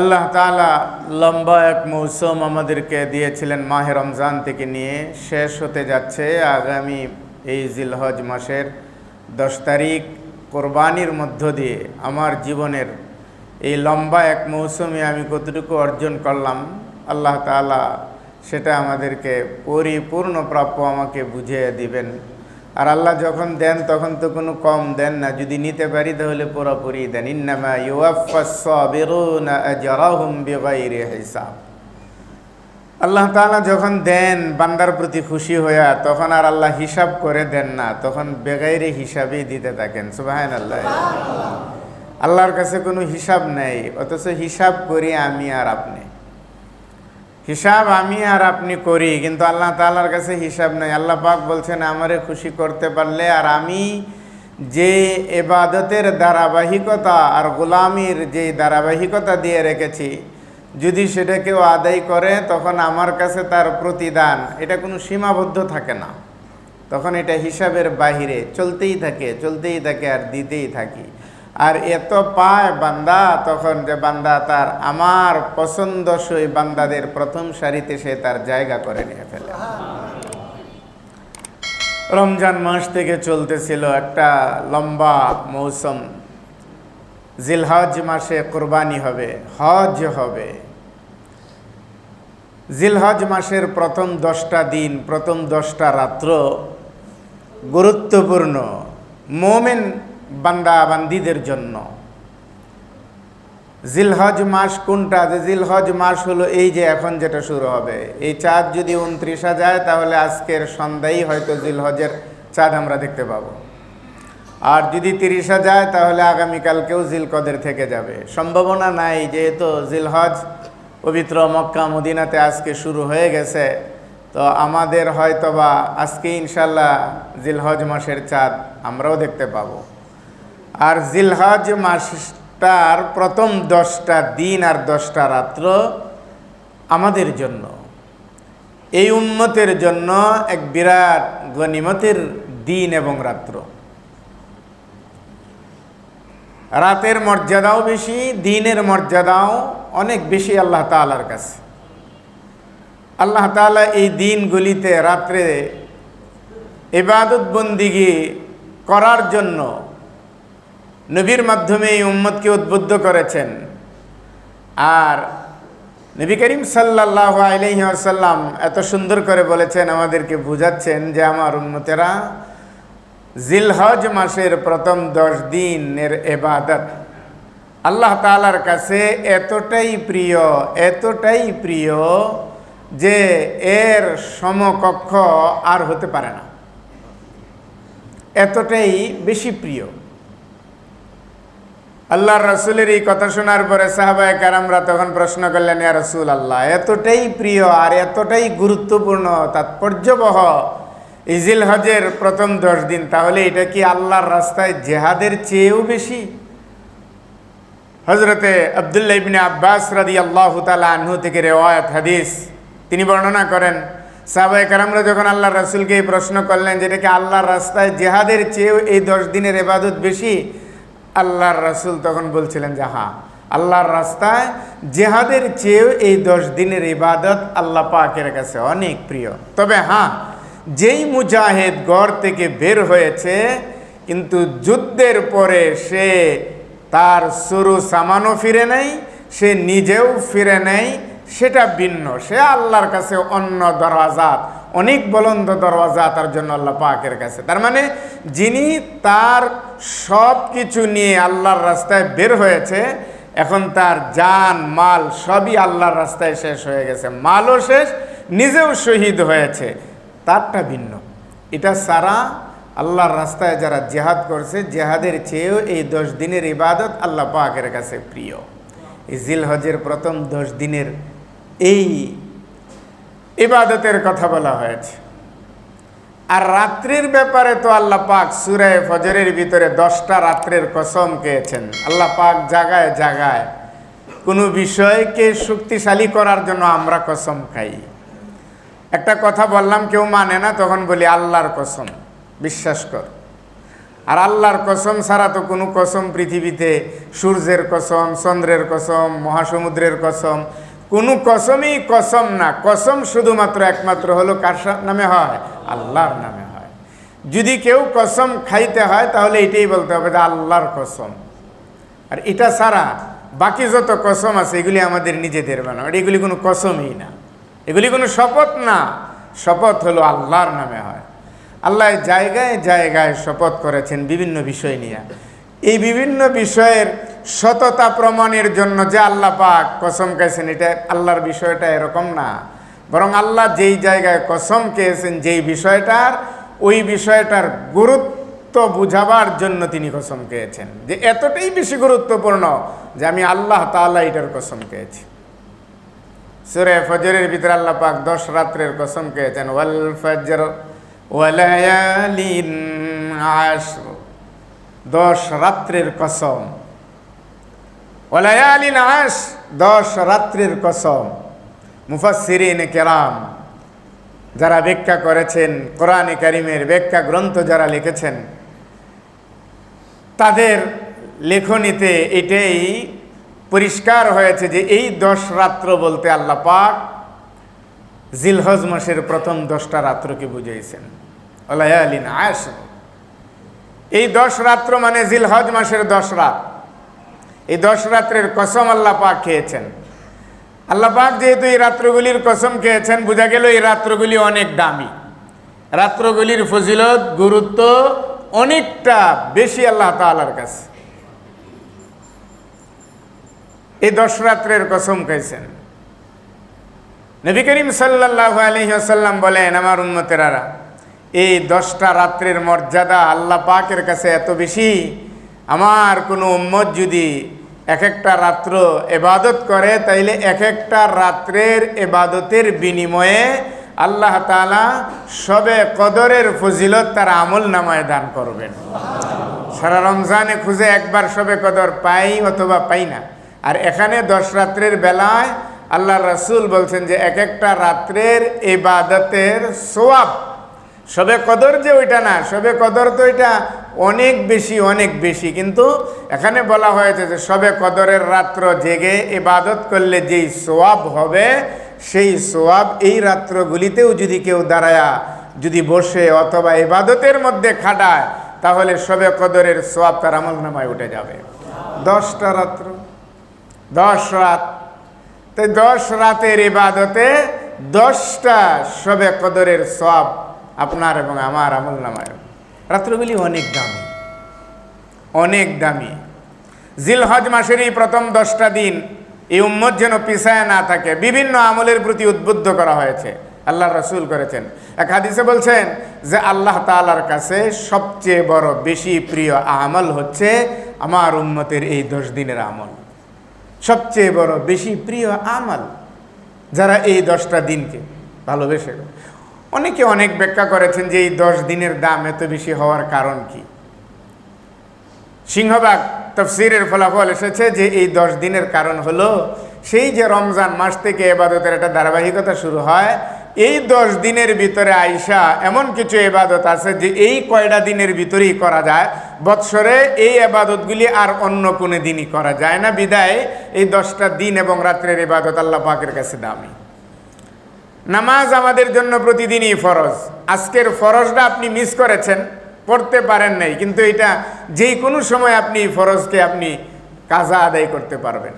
আল্লাহ তাআলা লম্বা এক মৌসুম আমাদেরকে দিয়েছিলেন মাহে রমজান থেকে নিয়ে। শেষ হতে যাচ্ছে আগামী এই জিলহজ মাসের দশ তারিখ কোরবানির মধ্য দিয়ে। আমার জীবনের এই লম্বা এক মৌসুমে আমি কতটুকু অর্জন করলাম, আল্লাহ তাআলা সেটা আমাদেরকে পরিপূর্ণ প্রাপ্য আমাকে বুঝিয়ে দিবেন। আর আল্লাহ যখন দেন তখন তো কোনো কম দেন না। যদি নিতে পারি তাহলে পুরোপুরি দেন। ইন্নামা হিসাব। আল্লাহ তাআলা যখন দেন বান্দার প্রতি খুশি হইয়া তখন আর আল্লাহ হিসাব করে দেন না। তখন বেগাইরে হিসাবেই দিতে থাকেন। সুবহানাল্লাহ। আল্লাহর কাছে কোনো হিসাব নেই। অথচ হিসাব করি আমি আর আপনি। হিসাব আমি আর আপনি করি, কিন্তু আল্লাহ তাআলার কাছে হিসাব নাই। আল্লাহ পাক বলছেন, আমারে খুশি করতে পারলে আর আমি যে এবাদতের ধারাবাহিকতা আর গোলামির যে ধারাবাহিকতা দিয়ে রেখেছি, যদি সেটা কেউ আদায় করে, তখন আমার কাছে তার প্রতিদান। এটা কোনো সীমাবদ্ধ থাকে না। তখন এটা হিসাবের বাহিরে চলতেই থাকে চলতেই থাকে আর দিতেই থাকি। আর এত পায় বান্দা, তখন যে বান্দা তার আমার পছন্দসই বান্দাদের প্রথম সারিতে সে তার জায়গা করে নিয়ে ফেলে। রমজান মাস থেকে চলতেছিল একটা লম্বা মৌসুম। জিলহজ মাসে কোরবানি হবে, হজ হবে। জিলহজ মাসের প্রথম দশটা দিন, প্রথম দশটা রাত্র গুরুত্বপূর্ণ। মোমেন বান্দা বান্দিদের জন্য। জিলহজ মাস কোনটা? যে জিলহজ মাস হলো এই যে এখন যেটা শুরু হবে। এই চাঁদ যদি উনত্রিশা যায়, তাহলে আজকের সন্ধ্যায় হয়তো জিলহজের চাঁদ আমরা দেখতে পাবো। আর যদি তিরিশা যায়, তাহলে আগামীকালকেও জিলকদের থেকে যাবে। সম্ভাবনা নাই, যেহেতু জিলহজ পবিত্র মক্কা মদিনাতে আজকে শুরু হয়ে গেছে, তো আমাদের হয়তোবা আজকে ইনশাল্লাহ জিলহজ মাসের চাঁদ আমরাও দেখতে পাবো। আর জিলহজ মাসটার প্রথম দশটা দিন আর দশটা রাত্র আমাদের জন্য। এই উন্মতের জন্য এক বিরাট গনিমতের দিন এবং রাত্র। রাতের মর্যাদাও বেশি, দিনের মর্যাদাও অনেক বেশি আল্লাহ তালার কাছে। আল্লাহ তালা এই দিনগুলিতে রাত্রে ইবাদত বন্দিগি করার জন্য নবীর মাধ্যমে এই উম্মতকে উদ্বুদ্ধ করেছেন। আর নবী করিম সাল্লাহ আলহিহাসাল্লাম এত সুন্দর করে বলেছেন, আমাদেরকে বুঝাচ্ছেন যে আমার উন্মতেরা জিলহজ মাসের প্রথম দশ দিনের এবাদত। আল্লাহ তালার কাছে এতটাই প্রিয় এতটাই প্রিয় যে এর সমকক্ষ আর হতে পারে না। এতটাই বেশি প্রিয়। আল্লাহর রসুলের এই কথা শোনার পরে সাহাবায় কারামরা তখন প্রশ্ন করলেন, ইয়া রসুল আল্লাহ এতটাই প্রিয় আর এতটাই গুরুত্বপূর্ণ, তাৎপর্যবহ ইজিল হজের প্রথম দশ দিন, তাহলে এটা কি আল্লাহর রাস্তায় জেহাদের চেয়েও বেশি? হজরতে আবদুল্লাহ ইবনে আব্বাস রাদি আল্লাহ তালা থেকে রেওয়ায়ত হাদিস, তিনি বর্ণনা করেন সাহাবাই কারামরা যখন আল্লাহ রসুলকে এই প্রশ্ন করলেন যে এটা কি আল্লাহর রাস্তায় জেহাদের চেয়েও এই দশ দিনের এবাদত বেশি আল্লাহর রাসুল তখন বলছিলেন যে হ্যাঁ আল্লাহর রাস্তায় জেহাদের চেয়েও এই দশ দিনের ইবাদত আল্লাহ পাকের কাছে অনেক প্রিয়। তবে হ্যাঁ যেই মুজাহেদ গড় থেকে বের হয়েছে, কিন্তু যুদ্ধের পরে সে তার শুরু সামানও ফিরে নেই, সে নিজেও ফিরে নেই, সেটা ভিন্ন। সে আল্লাহর কাছে অন্য দরওয়াজাত অনেক বলন্দ দরওয়াজা তার জন্য আল্লাহ পাকের কাছে। তার মানে যিনি তার সব কিছু নিয়ে আল্লাহর রাস্তায় বের হয়েছে, এখন তার জান, মাল সবই আল্লাহর রাস্তায় শেষ হয়ে গেছে। মালও শেষ, নিজেও শহীদ হয়েছে। তারটা ভিন্ন। এটা সারা আল্লাহর রাস্তায় যারা জেহাদ করছে, জেহাদের চেয়েও এই দশ দিনের ইবাদত আল্লাহ পাকের কাছে প্রিয়। এই জিল হজের প্রথম দশ দিনের এই ইবাদতের কথা বলা হয়েছে। আর রাত্রির ব্যাপারে তো আল্লাহ পাক সুরায় ফজরের ভিতরে দশটা রাত্রের কসম খেয়েছেন। আল্লাহ পাক জাগায় জাগায় কোনো বিষয়কে শক্তিশালী করার জন্য আমরা কসম খাই। একটা কথা বললাম, কেউ মানে না, তখন বলি, আল্লাহর কসম, বিশ্বাস কর। আর আল্লাহর কসম ছাড়া তো কোনো কসম পৃথিবীতে সূর্যের কসম, চন্দ্রের কসম, মহাসমুদ্রের কসম কোনো কসমই কসম না। কসম শুধুমাত্র একমাত্র হলো কার নামে হয়? আল্লাহর নামে হয়। যদি কেউ কসম খাইতে হয়, তাহলে এটাই বলতে হবে যে আল্লাহর কসম। আর এটা ছাড়া বাকি যত কসম আছে, এগুলি আমাদের নিজেদের আর এগুলি কোনো কসমই না। এগুলি কোনো শপথ না। শপথ হলো আল্লাহর নামে হয়। আল্লাহ জায়গায় জায়গায় শপথ করেছেন বিভিন্ন বিষয় নিয়ে। এই বিভিন্ন বিষয়ের সততা প্রমাণের জন্য যে আল্লাহ পাক কসম খেয়েছেন এটা আল্লাহর বিষয়টা এরকম না। বরং আল্লাহ যেই জায়গায় কসম খেয়েছেন, যেই বিষয়টার, ওই বিষয়টার গুরুত্ব বুঝাবার জন্য তিনি কসম খেয়েছেন। যে এতটাই বেশি গুরুত্বপূর্ণ যে আমি আল্লাহ তাআলা এটার কসম খেয়েছি। সুরে ফজরের ভিতরে আল্লাহ পাক দশ রাত্রের কসম খেয়েছেন, ওয়াল ফজর ওয়ালায়ালিন আশর। দশ রাত্রের কসম। ওয়ালায়ালিন আশ দশ রাত্রির কসম। মুফাসসিরিন কেরাম, যারা ব্যাখ্যা করেছেন, কোরআনে কারিমের ব্যাখ্যা গ্রন্থ যারা লিখেছেন, তাদের লেখনীতে এটাই পরিষ্কার হয়েছে যে এই দশ রাত্র বলতে আল্লাহ পাক জিলহজ মাসের প্রথম দশটা রাত্রকে বুঝিয়েছেন আলিন আয়াস এই দশ রাত্র মানে জিলহজ মাসের দশ রাত। এই দশ রাত্রের কসম আল্লাহ পাক খেয়েছেন। আল্লাহ পাক যেহেতু এই রাত্রগুলির কসম খেয়েছেন, বোঝা গেল এই রাত্রগুলি অনেক দামি। রাত্রগুলির ফজিলত, গুরুত্ব অনেকটা বেশি আল্লাহ তাআলার কাছে। এই দশ রাত্রের কসম খাইছেন। নবী করিম সাল্লাহ আলহিহাসাল্লাম বলেন, আমার উন্মতেরারা এই দশটা রাত্রের মর্যাদা আল্লাহ পাকের কাছে এত বেশি। আমার কোনো উম্মত যদি এক একটা রাত্র এবাদত করে, তাইলে এক একটা রাত্রের এবাদতের বিনিময়ে আল্লাহ তাআলা সবে কদরের ফজিলত তার আমল নামায় দান করবেন। সারা রমজানে খুঁজে একবার সবে কদর পাই অথবা পাই না। আর এখানে দশ রাত্রের বেলায় আল্লাহ রাসূল বলছেন যে এক একটা রাত্রের এবাদতের সোয়াব সবে কদর যে ওইটা না সবে কদর তো এটা অনেক বেশি অনেক বেশি। কিন্তু এখানে বলা হয়েছে যে সবে কদরের রাত্র জেগে এবাদত করলে যেই সোয়াব হবে, সেই সোয়াব এই রাত্রগুলিতেও যদি কেউ দাঁড়ায়া, যদি বসে অথবা এবাদতের মধ্যে খাটায়, তাহলে সবে কদরের সোয়াব তার আমল নামায় উঠে যাবে। দশটা রাত্র, দশ রাত। তাই দশ রাতের ইবাদতে দশটা সবে কদরের সব আপনার এবং আমার আমল নামায় রাত্রগুলি অনেক দামি। অনেক দামি। জিলহজ মাসের এই প্রথম দশটা দিন এই উম্মত যেন পিছায় না থাকে। বিভিন্ন আমলের প্রতি উদ্বুদ্ধ করা হয়েছে। আল্লাহ রসুল করেছেন। এক হাদিসে বলছেন যে, আল্লাহ তালার কাছে সবচেয়ে বড়, বেশি প্রিয় আমল হচ্ছে আমার উম্মতের এই দশ দিনের আমল। সবচেয়ে বড়, বেশি প্রিয় আমল যারা এই দশটা দিনকে ভালোবেসে। অনেকে অনেক ব্যাখ্যা করেছেন যে এই দশ দিনের দাম এত বেশি হওয়ার কারণ কি? সিংহবাগ তফসিরের ফলাফল এসেছে যে এই দশ দিনের কারণ হলো সেই যে রমজান মাস থেকে এবাদতের একটা ধারাবাহিকতা শুরু হয়, এই দশ দিনের ভিতরে আইসা এমন কিছু এবাদত আছে যে এই কয়টা দিনের ভিতরেই করা যায়। বৎসরে এই এবাদতগুলি আর অন্য কোনো দিনই করা যায় না। বিদায় এই দশটা দিন এবং রাত্রের এবাদত আল্লাহ পাকের কাছে দামি। নামাজ আমাদের জন্য প্রতিদিনই ফরজ। আজকের ফরজটা আপনি মিস করেছেন, পড়তে পারেন নাই, কিন্তু এটা যেই কোনো সময় আপনি ফরজকে আপনি কাজা আদায় করতে পারবেন।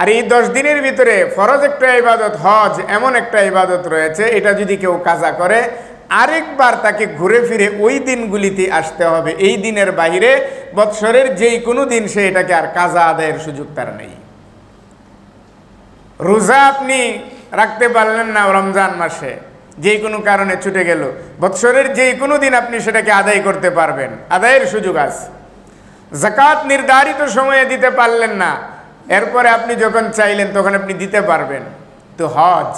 আর এই দশ দিনের ভিতরে ফরজ একটা ইবাদত, হজ এমন একটা ইবাদত রয়েছে, এটা যদি কেউ কাজা করে, আরেকবার তাকে ঘুরে ফিরে ওই দিনগুলিতে আসতে হবে। এই দিনের বাইরে বৎসরের যেই কোনো দিন সে এটাকে আর কাজা আদায়ের সুযোগ তার নেই। রোজা আপনি রাখতে পারলেন না রমজান মাসে। যে কোনো কারণে ছুটে গেল। বৎসরের যে কোনো দিন আপনি সেটাকে আদায় করতে পারবেন। আদায়ের সুযোগ আছে। জাকাত নির্ধারিত সময়ে দিতে পারলেন না। এরপরে আপনি যখন চাইলেন, তখন আপনি দিতে পারবেন। তো হজ,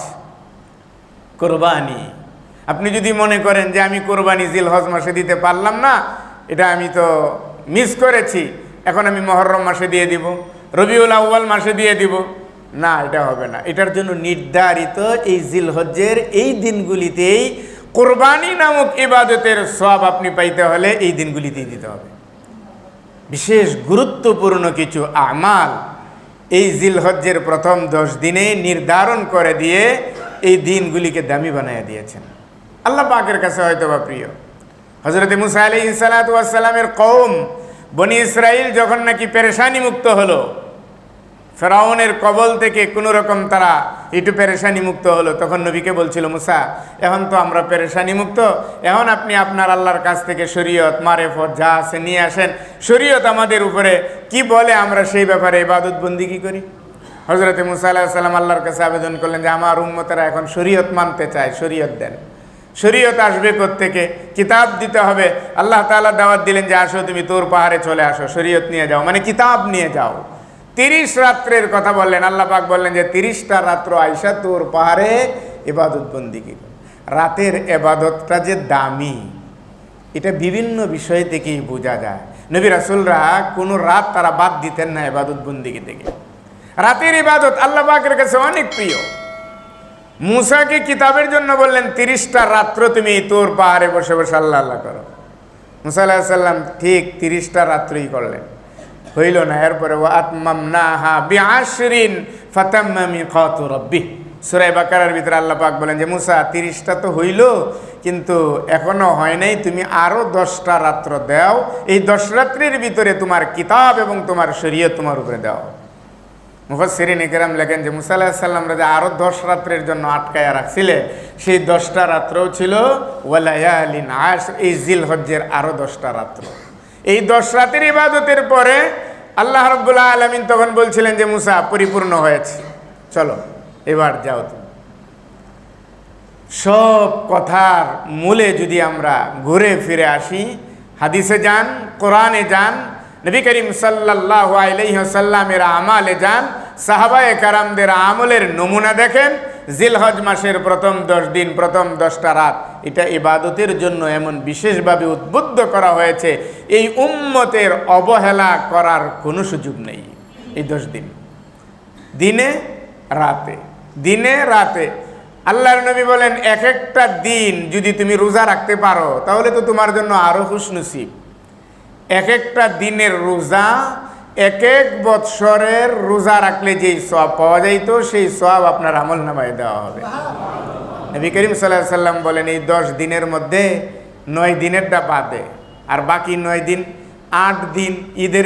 কোরবানি। আপনি যদি মনে করেন যে আমি কোরবানি জিল হজ মাসে দিতে পারলাম না, এটা আমি তো মিস করেছি। এখন আমি মহরম মাসে দিয়ে দিব, রবিউল আউ্বাল মাসে দিয়ে দিব। না, এটা হবে না। এটার জন্য নির্ধারিত এই জিলহজ্জের এই দিনগুলিতেই কোরবানি নামক ইবাদতের সব আপনি পাইতে হলে এই দিনগুলিতেই দিতে হবে। বিশেষ গুরুত্বপূর্ণ কিছু আমাল এই জিলহজ্জের প্রথম দশ দিনে নির্ধারণ করে দিয়ে এই দিনগুলিকে দামি বানিয়ে দিয়েছেন। আল্লাহ পাকের কাছে হয়তো বা প্রিয়। হজরত মুসা আলি সালাতামের কৌম বনি ইসরাইল যখন নাকি পেরেশানি মুক্ত হলো ফেরাউনের কবল থেকে কোনো রকম তারা একটু পেরেশানি মুক্ত হলো। তখন নবীকে বলছিল, মুসা, এখন তো আমরা পেরেশানি মুক্ত এখন আপনি আপনার আল্লাহর কাছ থেকে শরীয়ত, মারেফত যা আছে নিয়ে আসেন। শরীয়ত আমাদের উপরে কি বলে আমরা সেই ব্যাপারে ইবাদত বন্দি কি করি? হজরত মুসা আল্লাহ সাল্লাম আল্লাহর কাছে আবেদন করলেন যে, আমার উম্মতেরা এখন শরীয়ত মানতে চায়, শরীয়ত দেন। শরীয়ত আসবে থেকে কিতাব দিতে হবে। আল্লাহ তাআলা দাওয়াত দিলেন যে, আসো তুমি তোর পাহাড়ে চলে আসো, শরীয়ত নিয়ে যাও। মানে কিতাব নিয়ে যাও। তিরিশ রাত্রের কথা বললেন, আল্লাহ পাক বললেন যে তিরিশটা রাত্র আইসা তোর পাহাড়ে এবাদত বন্দিগি কর। রাতের এবাদতটা যে দামি, এটা বিভিন্ন বিষয় থেকেই বোঝা যায়। নবী রাসুলরা কোনো রাত তারা বাদ দিতেন না এবাদত বন্দিগি থেকে রাতের ইবাদত আল্লাহ পাকের কাছে অনেক প্রিয়। মুসাকে কিতাবের জন্য বললেন, তিরিশটা রাত্র তুমি তোর পাহাড়ে বসে বসে আল্লাহ আল্লাহ করো। মুসা আল্লাহ সাল্লাম ঠিক তিরিশটা রাত্রই করলেন। হইল না। এরপরে ও আত্মাম না হা বি আশরিন ফাতাম্মামি কত রব্বি। সুরাই বাকারার ভিতরে আল্লাহ পাক বলেন যে, মুসা, তিরিশটা তো হইল, কিন্তু এখনও হয় নাই। তুমি আরও দশটা রাত্র দাও। এই দশ রাত্রির ভিতরে তোমার কিতাব এবং তোমার শরীয়ত তোমার উপরে দাও। মুফসিরিন ইকরাম লেখেন যে, মুসা আল্লাহ সাল্লামরা যে আরও দশ রাত্রের জন্য আটকায়া রাখছিলেন। সেই দশটা রাত্রও ছিল ওয়ালায়ালিন আশ এই জিল হজ্জের আরও দশটা রাত্র। এই দশ রাতের ইবাদতের পরে আল্লাহ রব্বুল্লাহ আলমিন তখন বলছিলেন যে, মুসা, পরিপূর্ণ হয়েছে। চলো, এবার যাও তুমি। সব কথার মূলে যদি আমরা ঘুরে ফিরে আসি, হাদিসে যান, কোরআনে যান, নবী করিম সাল্লাহ আলাইসাল্লামের আমালে যান, সাহাবায় কারামদের আমলের নমুনা দেখেন জিলহজ মাসের প্রথম দশ দিন, প্রথম দশটা রাত, এটা ইবাদতের জন্য এমন বিশেষভাবে উদ্বুদ্ধ করা হয়েছে। এই উম্মতের অবহেলা করার কোনো সুযোগ নেই এই দশ দিন। দিনে, রাতে। দিনে, রাতে। আল্লাহর নবী বলেন এক একটা দিন যদি তুমি রোজা রাখতে পারো, তাহলে তো তোমার জন্য আরও খুশনসিব। এক একটা দিনের রোজা এক এক বৎসরের রোজা রাখলে যেই সব পাওয়া যাইত, সেই সব আপনার আমল নামায় দেওয়া হবে। নবী করিম সাল্লাহ সাল্লাম বলেন, এই দশ দিনের মধ্যে নয় দিনেরটা বাদে, আর বাকি নয় দিন আট দিন ঈদের